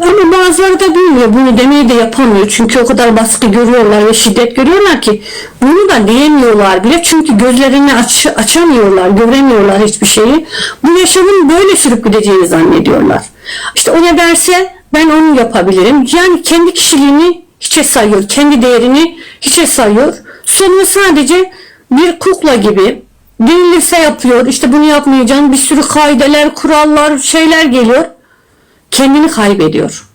Ama bazıları da bilmiyor. Bunu demeyi de yapamıyor. Çünkü o kadar baskı görüyorlar ve şiddet görüyorlar ki bunu da diyemiyorlar bile. Çünkü gözlerini aç, açamıyorlar, göremiyorlar hiçbir şeyi. Bu yaşamın böyle sürüp gideceğini zannediyorlar. İşte o ne derse ben onu yapabilirim. Yani kendi kişiliğini hiçe sayıyor. Kendi değerini hiçe sayıyor. Sonra sadece bir kukla gibi denilirse yapıyor. İşte bunu yapmayacağım. Bir sürü kaideler, kurallar, şeyler geliyor. Kendini kaybediyor.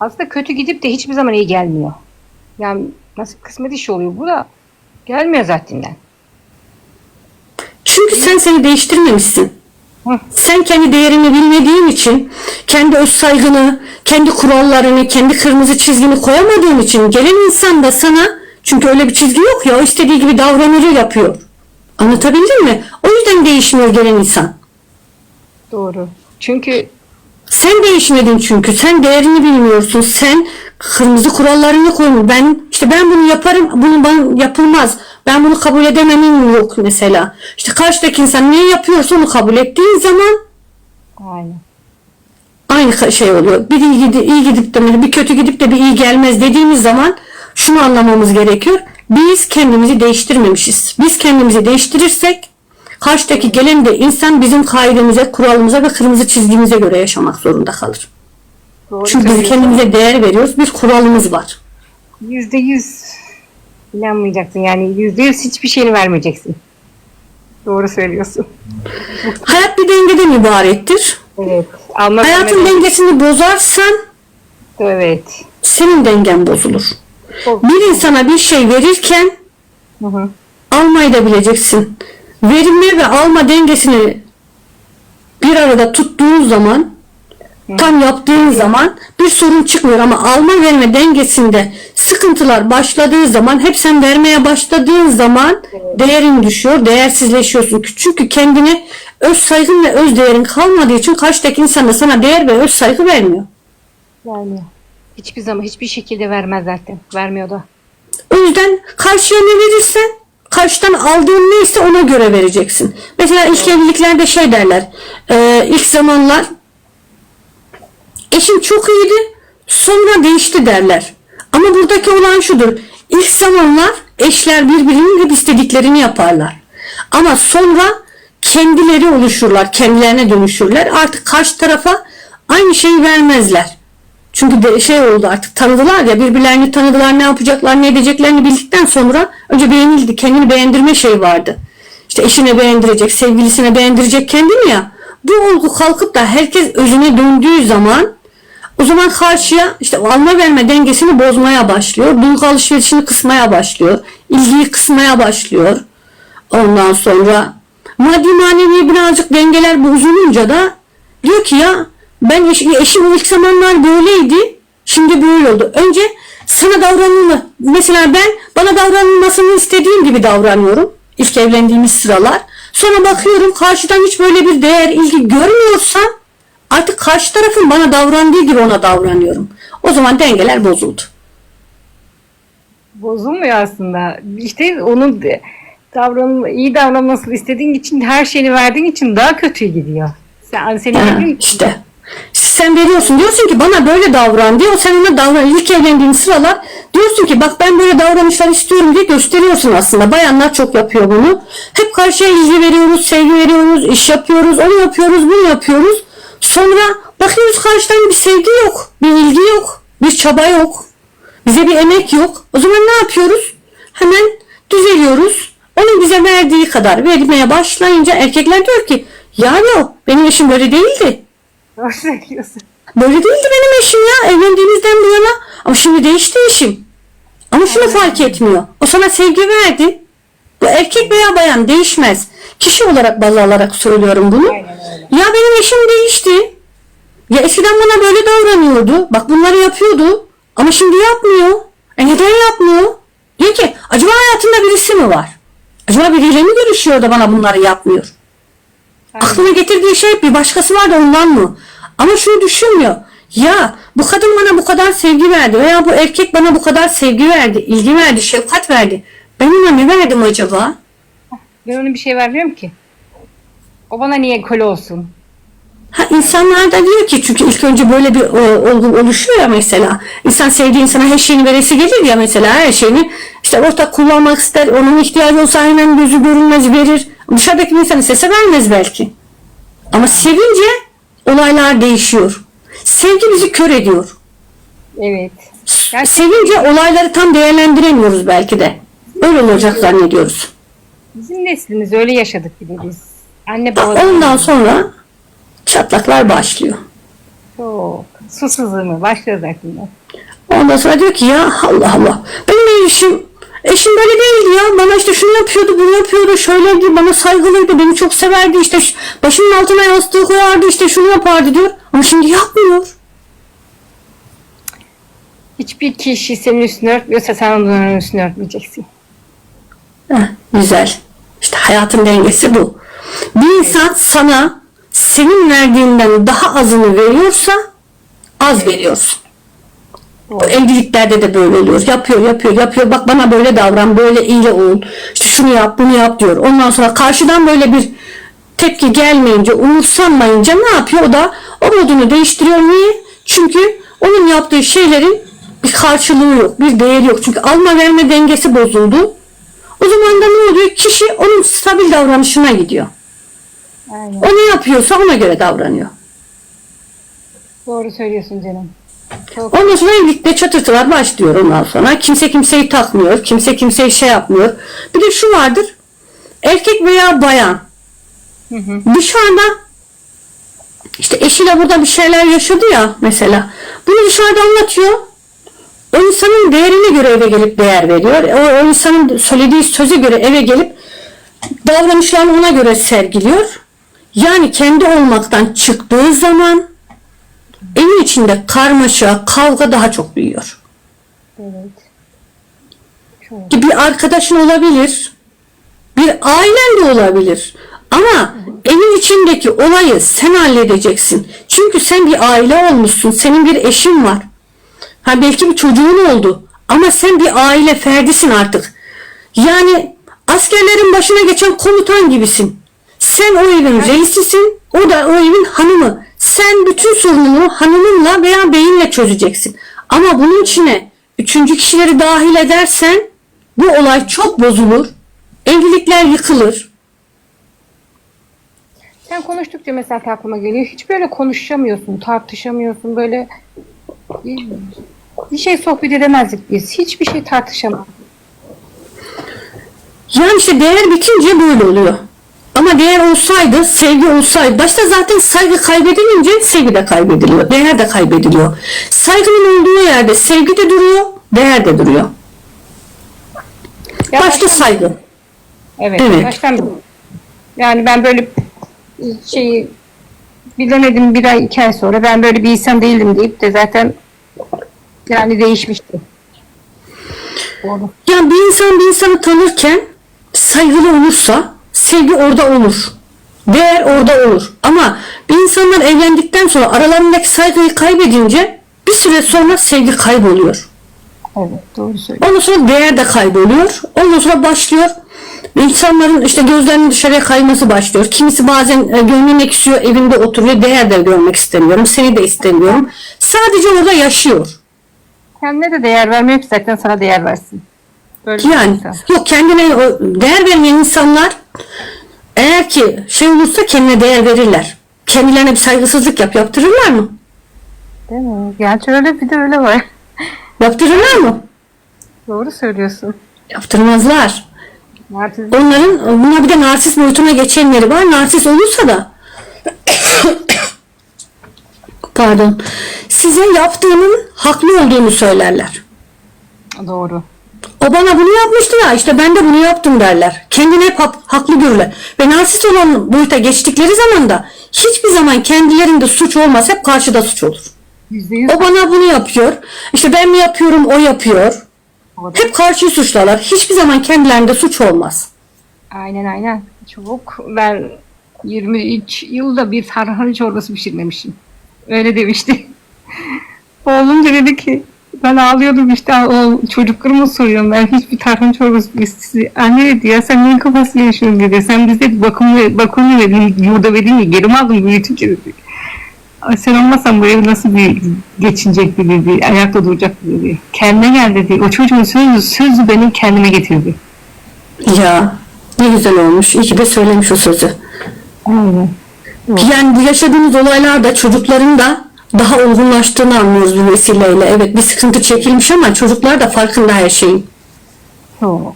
Aslında kötü gidip de hiçbir zaman iyi gelmiyor. Yani nasıl kısmet işi oluyor bu da gelmiyor zaten. Çünkü sen seni değiştirmemişsin. Hı. Sen kendi değerini bilmediğin için, kendi öz saygını, kendi kurallarını, kendi kırmızı çizgini koyamadığın için gelen insan da sana çünkü öyle bir çizgi yok ya o istediği gibi davranır yapıyor. Anlatabildim mi? O yüzden değişmiyor gelen insan. Doğru. Çünkü Sen değişmedin çünkü. Sen değerini bilmiyorsun. Sen kırmızı kurallarını koymuş. Ben işte ben bunu yaparım. Bunu bana yapılmaz. Ben bunu kabul edememim yok mesela. İşte karşıdaki insan ne yapıyorsa onu kabul ettiğin zaman aynen. aynı şey oluyor. Bir iyi, gidi- iyi gidip de bir kötü gidip de bir iyi gelmez dediğimiz zaman şunu anlamamız gerekiyor. Biz kendimizi değiştirmemişiz. Biz kendimizi değiştirirsek karşıdaki gelen de insan bizim kaidemize, kuralımıza ve kırmızı çizgimize göre yaşamak zorunda kalır. Doğru Çünkü biz kendimize değer veriyoruz. Bir kuralımız var. Yüzde yüz inanmayacaksın. Yani yüzde yüz hiçbir şeyini vermeyeceksin. Doğru söylüyorsun. Hayat bir dengeden ibarettir. Evet. Hayatın verme- dengesini bozarsan Evet. senin dengen bozulur. Çok- Bir insana bir şey verirken Hı hı. almayı da bileceksin. Verme ve alma dengesini bir arada tuttuğun zaman tam yaptığın zaman bir sorun çıkmıyor ama alma verme dengesinde sıkıntılar başladığı zaman hep sen vermeye başladığın zaman değerin düşüyor, değersizleşiyorsun. Çünkü kendine öz saygın ve öz değerin kalmadığı için karşıdaki insan da sana değer ve öz saygı vermiyor. Vermiyor. Hiçbir zaman hiçbir şekilde vermez zaten. Vermiyor da. O yüzden karşıya ne verirsen karşıdan aldığın neyse ona göre vereceksin. Mesela ilk evliliklerde şey derler. e, ilk zamanlar eşim çok iyiydi sonra değişti derler. Ama buradaki olan şudur. İlk zamanlar eşler birbirinin hep istediklerini yaparlar. Ama sonra kendileri oluşurlar, kendilerine dönüşürler. Artık karşı tarafa aynı şeyi vermezler. Çünkü de şey oldu artık tanıdılar ya birbirlerini tanıdılar ne yapacaklar ne edeceklerini bildikten sonra önce beğenildi kendini beğendirme şey vardı. İşte eşine beğendirecek sevgilisine beğendirecek kendini ya bu olgu kalkıp da herkes özüne döndüğü zaman o zaman karşıya işte alma verme dengesini bozmaya başlıyor. Duygu alışverişini kısmaya başlıyor. ilgiyi kısmaya başlıyor. Ondan sonra maddi manevi birazcık dengeler bozulunca da diyor ki ya ben eş, eşim ilk zamanlar böyleydi şimdi böyle oldu. Önce sana davranılma mesela ben bana davranılmasını istediğim gibi davranıyorum ilk evlendiğimiz sıralar. Sonra bakıyorum karşıdan hiç böyle bir değer ilgi görmüyorsam artık karşı tarafın bana davrandığı gibi ona davranıyorum. O zaman dengeler bozuldu. Bozulmuyor aslında. İşte onun de- davran iyi davranmasını istediğin için her şeyini verdiğin için daha kötü gidiyor. Sen senin Ha, dediğin- işte. Sen veriyorsun diyorsun ki bana böyle davran diyor. Sen ona davran ilk evlendiğin sıralar diyorsun ki bak ben böyle davranışlar istiyorum diye gösteriyorsun aslında. Bayanlar çok yapıyor bunu. Hep karşıya ilgi veriyoruz, sevgi veriyoruz, iş yapıyoruz, onu yapıyoruz, bunu yapıyoruz. Sonra bakıyoruz karşıdan bir sevgi yok, bir ilgi yok, bir çaba yok. Bize bir emek yok. O zaman ne yapıyoruz? Hemen düzeliyoruz. Onun bize verdiği kadar vermeye başlayınca erkekler diyor ki ya yok benim eşim böyle değildi. Doğru söylüyorsun. Böyle değildi benim eşim ya evlendiğimizden bu yana. Ama şimdi değişti eşim. Ama şunu fark etmiyor. O sana sevgi verdi. Bu erkek veya bayan değişmez. Kişi olarak baz alarak söylüyorum bunu. Aynen. Ya benim eşim değişti. Ya eskiden bana böyle davranıyordu. Bak bunları yapıyordu. Ama şimdi yapmıyor. E neden yapmıyor? Diyor ki acaba hayatında birisi mi var? Acaba biriyle mi görüşüyor da bana bunları yapmıyor? Aklına getirdiği şey bir başkası var da ondan mı? Ama şunu düşünmüyor. Ya bu kadın bana bu kadar sevgi verdi veya bu erkek bana bu kadar sevgi verdi, ilgi verdi, şefkat verdi. Ben ona ne verdim acaba? Ben ona bir şey vermiyorum ki. O bana niye köle olsun? Ha, insanlar da diyor ki çünkü ilk önce böyle bir o, olgu oluşuyor ya mesela. İnsan sevdiği insana her şeyini veresi gelir ya mesela her şeyini işte ortak kullanmak ister. Onun ihtiyacı olsa hemen gözü görünmez verir. Dışarıdaki bir insan istese vermez belki. Ama sevince olaylar değişiyor. Sevgi bizi kör ediyor. Evet. S- Sevince olayları tam değerlendiremiyoruz belki de. Öyle olacak zannediyoruz. Bizim neslimiz öyle yaşadık bir de biz. Anne baba Ondan sonra çatlaklar başlıyor. çok susuzluğu başladı aklımda. Ondan sonra diyor ki ya Allah Allah benim eşim eşim böyle değildi ya bana işte şunu yapıyordu bunu yapıyordu şöyleydi bana saygılıydı beni çok severdi işte başımın altına yastığı koyardı işte şunu yapardı diyor ama şimdi yapmıyor. Hiçbir kişi senin üstünü örtmüyorsa sen onun üstünü örtmeyeceksin. Heh, güzel. İşte hayatın dengesi bu. Bir insan sana senin verdiğinden daha azını veriyorsa az veriyorsun. Evliliklerde de böyle oluyor. Yapıyor, yapıyor, yapıyor. Bak bana böyle davran, böyle iyi ol. İşte şunu yap, bunu yap diyor. Ondan sonra karşıdan böyle bir tepki gelmeyince, umursanmayınca ne yapıyor? O da o modunu değiştiriyor. Niye? Çünkü onun yaptığı şeylerin bir karşılığı yok, bir değeri yok. Çünkü alma verme dengesi bozuldu. O zaman da ne oluyor? Kişi onun stabil davranışına gidiyor. Aynen. O ne yapıyorsa ona göre davranıyor. Doğru söylüyorsun canım. Ondan sonra evlilikte çatırtılar başlıyor ondan sonra. Kimse kimseyi takmıyor. Kimse kimseyi şey yapmıyor. Bir de şu vardır. Erkek veya bayan Hı hı. dışarıda işte eşiyle burada bir şeyler yaşadı ya mesela. Bunu dışarıda anlatıyor. O insanın değerine göre eve gelip değer veriyor. O, o insanın söylediği söze göre eve gelip davranışlarını ona göre sergiliyor. Yani kendi olmaktan çıktığı zaman evin içinde karmaşa, kavga daha çok büyüyor. evet. Çok. Bir arkadaşın olabilir, bir ailen de olabilir. Ama evin içindeki olayı sen halledeceksin. Çünkü sen bir aile olmuşsun, senin bir eşin var. Ha belki bir çocuğun oldu. Ama sen bir aile ferdisin artık. Yani askerlerin başına geçen komutan gibisin. Sen o evin reisisin, o da o evin hanımı. Sen bütün sorununu hanımınla veya beyinle çözeceksin. Ama bunun içine üçüncü kişileri dahil edersen bu olay çok bozulur. Evlilikler yıkılır. Sen konuştukça mesela aklıma geliyor. Hiç böyle konuşamıyorsun, tartışamıyorsun. Böyle bir, şey sohbet edemezdik biz. Hiçbir şey tartışamazdık. Yani işte değer bitince böyle oluyor. Ama değer olsaydı, sevgi olsaydı, başta zaten saygı kaybedilince sevgi de kaybediliyor, değer de kaybediliyor. Saygının olduğu yerde sevgi de duruyor, değer de duruyor. Ya Başta baştan- saygı. Evet, Evet. baştan. Yani ben böyle şeyi bilemedim bir ay iki ay sonra ben böyle bir insan değildim deyip de zaten yani değişmişti. Doğru. Yani bir insan bir insanı tanırken saygılı olursa sevgi orada olur. Değer orada olur. Ama insanlar evlendikten sonra aralarındaki saygıyı kaybedince bir süre sonra sevgi kayboluyor. Evet doğru söylüyorsun. Ondan sonra değer de kayboluyor. Ondan sonra başlıyor. İnsanların işte gözlerinin dışarıya kayması başlıyor. Kimisi bazen e, gönlün ekşiyor, evinde oturuyor. Değer de görmek istemiyorum. Seni de istemiyorum. Sadece orada yaşıyor. Kendine de değer vermiyor ki zaten sana değer versin. Böyle Yani yok kendine o değer vermeyen insanlar eğer ki şey olursa kendine değer verirler. Kendilerine bir saygısızlık yap, yaptırırlar mı? Değil mi? Gerçi öyle bir de öyle var. Yaptırırlar mı? Doğru söylüyorsun. Yaptırmazlar. Narsist Onların buna bir de narsist boyutuna geçenleri var. Narsist olursa da pardon size yaptığının haklı olduğunu söylerler. doğru. O bana bunu yapmıştı ya işte ben de bunu yaptım derler. Kendini hep hak- haklı görürler. Ve narsist olan boyuta geçtikleri zaman da hiçbir zaman kendilerinde suç olmaz. Hep karşıda suç olur. Yüzde yüz O bana bunu yapıyor. İşte ben mi yapıyorum o yapıyor. doğru. Hep karşıyı suçlarlar. Hiçbir zaman kendilerinde suç olmaz. Aynen aynen. Çok ben 23 yılda bir tarhana çorbası pişirmemişim. Öyle demişti. Oğlum dedi ki ben ağlıyordum işte o çocuklarıma soruyorum ben hiçbir tarhana çorbası sizi anne dedi ya sen neyin kafasıyla yaşıyorsun dedi sen bize bakımlı bakımlı verin yurda verin geri mi aldın büyütünce dedi. Sen olmasan bu ev nasıl bir geçinecek bir ayakta duracak bir. Kendine gel dedi. O çocuğun sözü, sözü benim kendime getirdi. Ya ne güzel olmuş. İyi ki de söylemiş o sözü. Aynen. Yani yaşadığımız olaylarda çocukların da daha olgunlaştığını anlıyoruz bu vesileyle. Evet bir sıkıntı çekilmiş ama çocuklar da farkında her şeyin. Çok.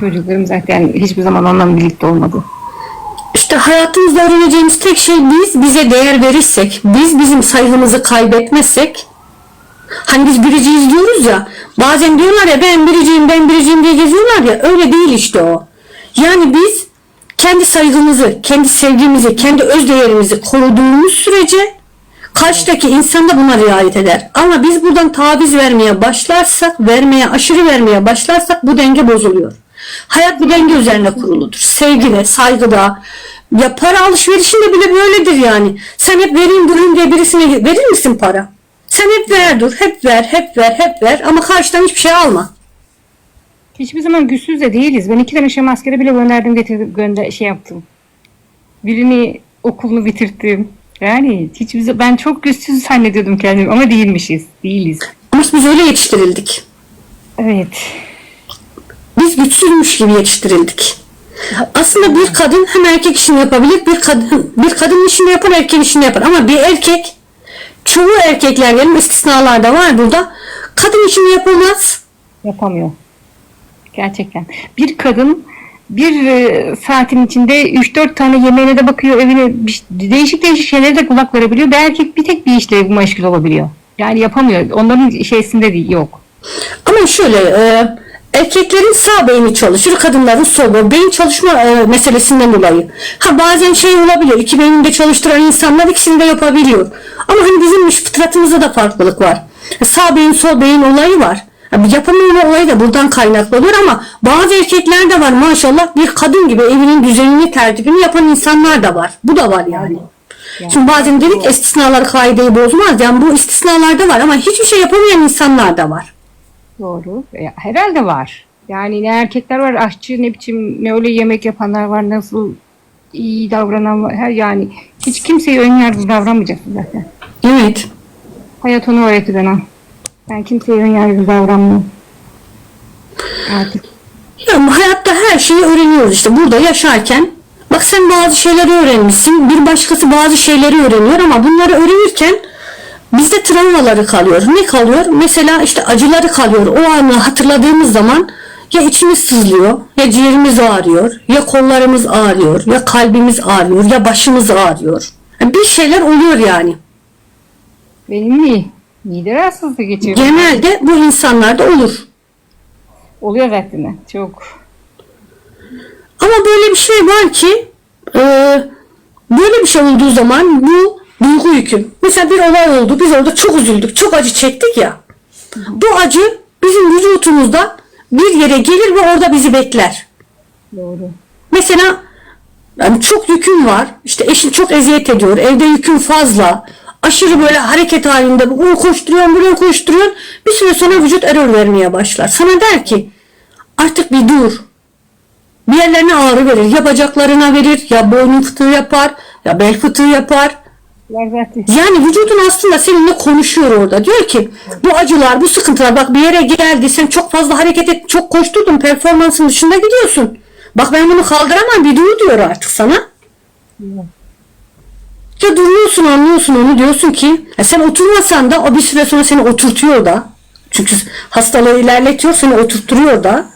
Çocuklarım zaten hiçbir zaman onunla birlikte olmadı. İşte hayatımızda öğreneceğimiz tek şey biz bize değer verirsek, biz bizim saygımızı kaybetmezsek, hani biz biriciyiz diyoruz ya, bazen diyorlar ya ben biriciyim, ben biriciyim diye geziyorlar ya, öyle değil işte o. Yani biz kendi saygımızı, kendi sevgimizi, kendi öz değerimizi koruduğumuz sürece karşıdaki insan da buna riayet eder. Ama biz buradan taviz vermeye başlarsak, vermeye, aşırı vermeye başlarsak bu denge bozuluyor. Hayat bir denge üzerine kuruludur. Sevgide, saygıda, ya para alışverişinde bile böyledir yani. Sen hep vereyim durayım diye birisine verir misin para? Sen hep ver dur, hep ver, hep ver, hep ver ama karşıdan hiçbir şey alma. Hiçbir zaman güçsüz de değiliz. Ben iki tane şey askere bile gönderdim getirdim gönder şey yaptım. Birini okulunu bitirttim. Yani hiçbir zaman ben çok güçsüz zannediyordum kendimi ama değilmişiz. Değiliz. Ama biz öyle yetiştirildik. Evet. Biz güçsüzmüş gibi yetiştirildik. Aslında bir kadın hem erkek işini yapabilir, bir kadın bir kadın işini yapar, erkek işini yapar. Ama bir erkek, çoğu erkekler yani istisnalar da var burada. Kadın işini yapamaz. Yapamıyor. Gerçekten. Bir kadın bir e, saatin içinde 3-4 tane yemeğine de bakıyor, evine değişik değişik şeylere de kulak verebiliyor. Bir erkek bir tek bir işle meşgul olabiliyor. Yani yapamıyor. Onların şeysinde yok. Ama şöyle e, erkeklerin sağ beyni çalışır, kadınların sol beyni. Beyin çalışma e, meselesinden dolayı. Ha bazen şey olabiliyor, iki beynini de çalıştıran insanlar ikisini de yapabiliyor. Ama hani bizim fıtratımızda da farklılık var. Sağ beyin sol beyin olayı var. Yapamama olayı da buradan kaynaklı oluyor ama bazı erkekler de var maşallah bir kadın gibi evinin düzenini tertibini yapan insanlar da var. Bu da var yani. Şimdi bazen dedik istisnalar kaideyi bozmaz. Yani bu istisnalarda var ama hiçbir şey yapamayan insanlar da var. Doğru. Herhalde var. Yani ne erkekler var aşçı ne biçim ne öyle yemek yapanlar var nasıl iyi davranan var. Her yani hiç kimseye ön yargılı davranmayacaksın zaten. Evet. Hayat onu öğretti bana. Ben kimseye ön yargılı davranmıyorum. Artık Ya hayatta her şeyi öğreniyoruz işte burada yaşarken. Bak sen bazı şeyleri öğrenmişsin, bir başkası bazı şeyleri öğreniyor ama bunları öğrenirken bizde travmaları kalıyor. Ne kalıyor? Mesela işte acıları kalıyor. O anı hatırladığımız zaman ya içimiz sızlıyor, ya ciğerimiz ağrıyor, ya kollarımız ağrıyor, ya kalbimiz ağrıyor, ya başımız ağrıyor. Yani bir şeyler oluyor yani. benim mi? Mide rahatsızlığı geçiriyor. Genelde bu insanlarda olur. Oluyor zaten. Çok. Ama böyle bir şey var ki e, böyle bir şey olduğu zaman bu duygu yükü. Mesela bir olay oldu. Biz orada çok üzüldük. Çok acı çektik ya. Bu acı bizim vücutumuzda bir yere gelir ve orada bizi bekler. Doğru. Mesela yani çok yüküm var. İşte eşin çok eziyet ediyor. Evde yüküm fazla. Aşırı böyle hareket halinde. Bunu koşturuyorsun, buraya koşturuyorsun. Bir süre sonra vücut error vermeye başlar. Sana der ki artık bir dur. Bir yerlerine ağrı verir. Ya bacaklarına verir, ya boynun fıtığı yapar, ya bel fıtığı yapar. Yani vücudun aslında seninle konuşuyor orada. Diyor ki bu acılar, bu sıkıntılar bak bir yere geldi. Sen çok fazla hareket et, çok koşturdun. Performansın dışında gidiyorsun. Bak ben bunu kaldıramam bir dur diyor artık sana. Ya duruyorsun anlıyorsun onu diyorsun ki e sen oturmasan da o bir süre sonra seni oturtuyor da. Çünkü hastalığı ilerletiyor seni oturtturuyor da.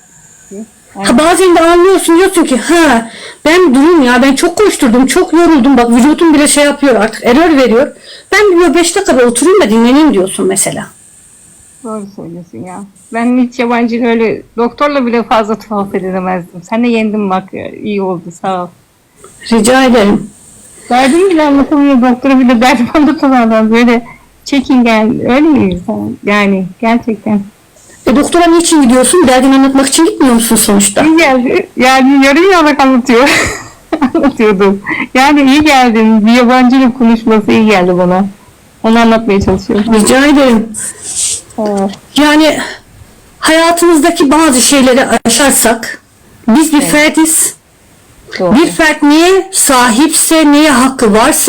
Ha, bazen de anlıyorsun diyorsun ki ha ben durayım ya ben çok koşturdum çok yoruldum bak vücudum bile şey yapıyor artık error veriyor. Ben diyor 5 dakika oturayım da dinleneyim diyorsun mesela. Doğru söylüyorsun ya. Ben hiç yabancı öyle doktorla bile fazla tuhaf edemezdim. Sen de yendin bak ya. iyi oldu sağ ol. Rica ederim. Derdimi bile anlatamıyor doktora bile derdim anlatan adam böyle çekingen öyle miyiz yani gerçekten. E doktora niçin gidiyorsun? Derdini anlatmak için gitmiyor musun sonuçta? İyi geldi yani yarım yamalak anlatıyor. Anlatıyordum. Yani iyi geldin bir yabancıyla konuşması iyi geldi bana. Onu anlatmaya çalışıyorum. Rica ederim. Evet. Yani hayatımızdaki bazı şeyleri aşarsak biz bir ferdiz. Doğru. Bir fert neye sahipse, neye hakkı varsa